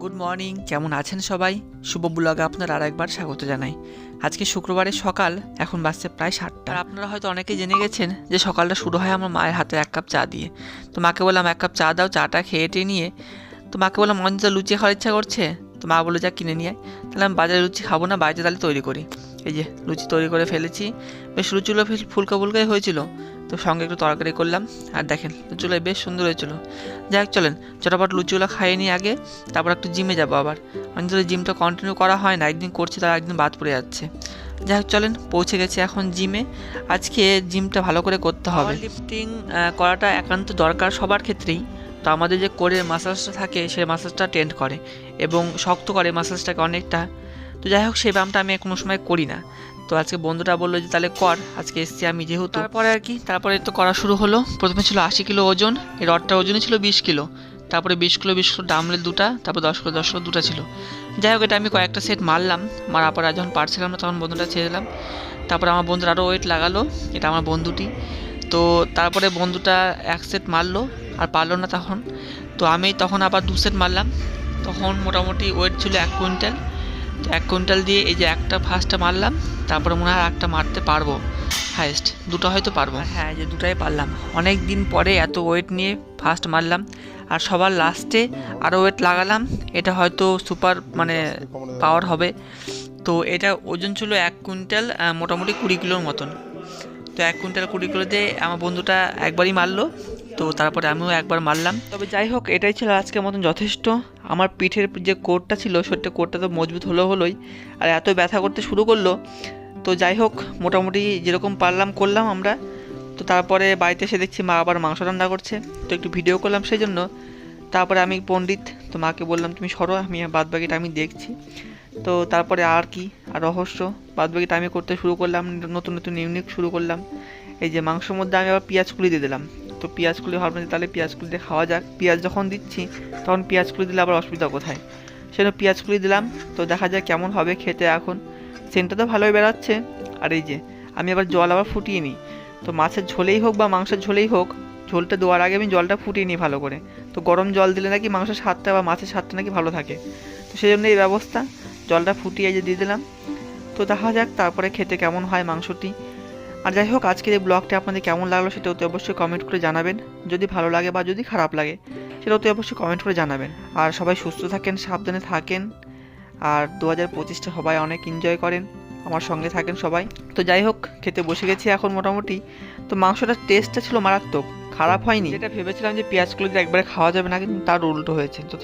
Good morning কেমন আছেন সবাই? শুভ ব্লগে আপনার আর একবার স্বাগত জানাই। আজকে শুক্রবারের সকাল, এখন বাজছে প্রায় সাতটা। আর আপনারা হয়তো অনেকেই জেনে গেছেন যে সকালটা শুরু হয় আমার মায়ের হাতে এক কাপ চা দিয়ে। তো মাকে বললাম, এক কাপ চা দাও, চাটা খেয়ে টেয়ে নিয়ে। তো মাকে বললাম মঞ্চ লুচি খাওয়ার ইচ্ছা করছে? তো মা বলে যা কিনে নিয়ে তাহলে আমি বাজারে লুচি খাব না বাড়িতে তাহলে তৈরি করি। এই যে, লুচি তৈরি করে ফেলেছি। বেশ লুচিগুলো ফুলকা ফুলকাই হয়েছিল। তো সঙ্গে একটু তরকারি করলাম। আর দেখেন লুচিগুলো বেশ সুন্দর হয়েছিল। যাই হোক, চলেন, চটাপট লুচিগুলো খাইয়ে নিয়ে আগে, তারপর একটু জিমে যাব আবার। অনেক ধরে জিমটা কন্টিনিউ করা হয় না, একদিন করছি তার একদিন বাদ পড়ে যাচ্ছে। যাই হোক, চলেন, পৌঁছে গেছে এখন জিমে। আজকে জিমটা ভালো করে করতে হবে। লিফটিং করাটা একান্ত দরকার সবার ক্ষেত্রেই। তো আমাদের যে কোরের মাসাজটা থাকে সেই মাসাজটা টেন্ড করে এবং শক্ত করে মাসাজটাকে অনেকটা তো যাই হোক সেই ব্যায়ামটা আমি কোনো সময় করি না। তো আজকে বন্ধুটা বলল যে তাহলে কর আজকে এসছি আমি যেহেতু। তারপরে আর কি? তারপরে তো করা শুরু হলো। প্রথমে ছিল আশি কিলো ওজন এই রডটার ওজনই ছিল বিশ কিলো। তারপরে বিশ কিলো বিশ কিলো ডামলে দুটা তারপর দশ কিলো দশ কিলো দুটা ছিল। যাই হোক এটা আমি কয়েকটা সেট মারলাম। মারার পরে যখন পারছিলাম না তখন বন্ধুটা ছেড়ে দিলাম। তারপরে আমার বন্ধুর আরও ওয়েট লাগালো এটা আমার বন্ধুটি। তো তারপরে বন্ধুটা এক সেট মারলো আর পারল না তখন। তো আমি তখন আবার দু সেট মারলাম। তখন মোটামুটি ওয়েট ছিল এক কুইন্টাল। এক কুইন্টাল দিয়ে এই যে একটা ফার্স্টটা মারলাম, তারপরে মনে হয় একটা মারতে পারব হাইয়েস্ট দুটো হয়তো পারব। হ্যাঁ যে দুটাই পারলাম। অনেক দিন পরে এত ওয়েট নিয়ে ফার্স্ট মারলাম, আর সবার লাস্টে আরও ওয়েট লাগালাম, এটা হয়তো সুপার মানে পাওয়ার হবে। তো এটা ওজন ছিল এক কুইন্টাল মোটামুটি কুড়ি কিলোর মতন। তো এক কুইন্টাল কুড়ি কিলো দিয়ে আমার বন্ধুটা একবারই মারলো তো তারপরে আমিও একবার মারলাম। তবে যাই হোক, এটাই ছিল আজকের মতন যথেষ্ট। আমার পিঠের যে কোটটা ছিল সেটা কোটটা তো মজবুত হলো হলোই, আর এত ব্যথা করতে শুরু করল। তো যাই হোক, মোটামুটি যেরকম পারলাম করলাম আমরা। তো তারপরে বাড়িতে এসে দেখছি মা আবার মাংস রান্না করছে। তো একটু ভিডিও করলাম সেই জন্য তারপরে আমি পণ্ডিত, তো মাকে বললাম, তুমি সরো, আমি বাদ বাকিটা আমি দেখছি। তো তারপরে আর কি, আর রহস্য। বাদ বাকিটা আমি করতে শুরু করলাম, নতুন নতুন ইউনিক শুরু করলাম। এই যে মাংসের মধ্যে আমি আবার পেঁয়াজ কুলি দিয়ে দিলাম। তো পেঁয়াজ কুলি ভাবলাম যে তাহলে পেঁয়াজ কুলি দিয়ে খাওয়া যাক। পেঁয়াজ যখন দিচ্ছি, তখন পেঁয়াজ কুলি দিলে আবার অসুবিধা কোথায়? সেজন্য পেঁয়াজ কুলি দিলাম। তো দেখা যাক কেমন হবে খেতে এখন। সেন্টটা তো ভালোই বেরাচ্ছে আর এই যে, আমি আবার জল আবার ফুটিয়ে নিই। তো মাছের ঝোলেই হোক বা মাংসের ঝোলেই হোক, ঝোলটা দেওয়ার আগে আমি জলটা ফুটিয়ে নিই ভালো করে। তো গরম জল দিলে নাকি মাংসের স্বাদটা বা মাছের স্বাদটা নাকি ভালো থাকে। তো সেই জন্য এই ব্যবস্থা। জলটা ফুটিয়ে যে দিয়ে দিলাম। তো দেখা যাক তারপরে খেতে কেমন হয় মাংসটি। আর যাই হোক, আজকের এই ব্লগটা আপনাদের কেমন লাগল সেটা অতি অবশ্যই কমেন্ট করে জানাবেন। যদি ভালো লাগে বা যদি খারাপ লাগে, সেটা অতি অবশ্যই কমেন্ট করে জানাবেন। আর সবাই সুস্থ থাকেন, সাবধানে থাকেন। আর দু হাজার পঁচিশটা সবাই অনেক এনজয় করেন। আমার সঙ্গে থাকেন সবাই। তো যাই হোক, খেতে বসে গেছি এখন মোটামুটি। তো মাংসটার টেস্টটা ছিল মারাত্মক। খারাপ হয়নি। যেটা ভেবেছিলাম যে পেঁয়াজগুলো দিয়ে একবারে খাওয়া যাবে না, কিন্তু তার উল্টো হয়েছে। তো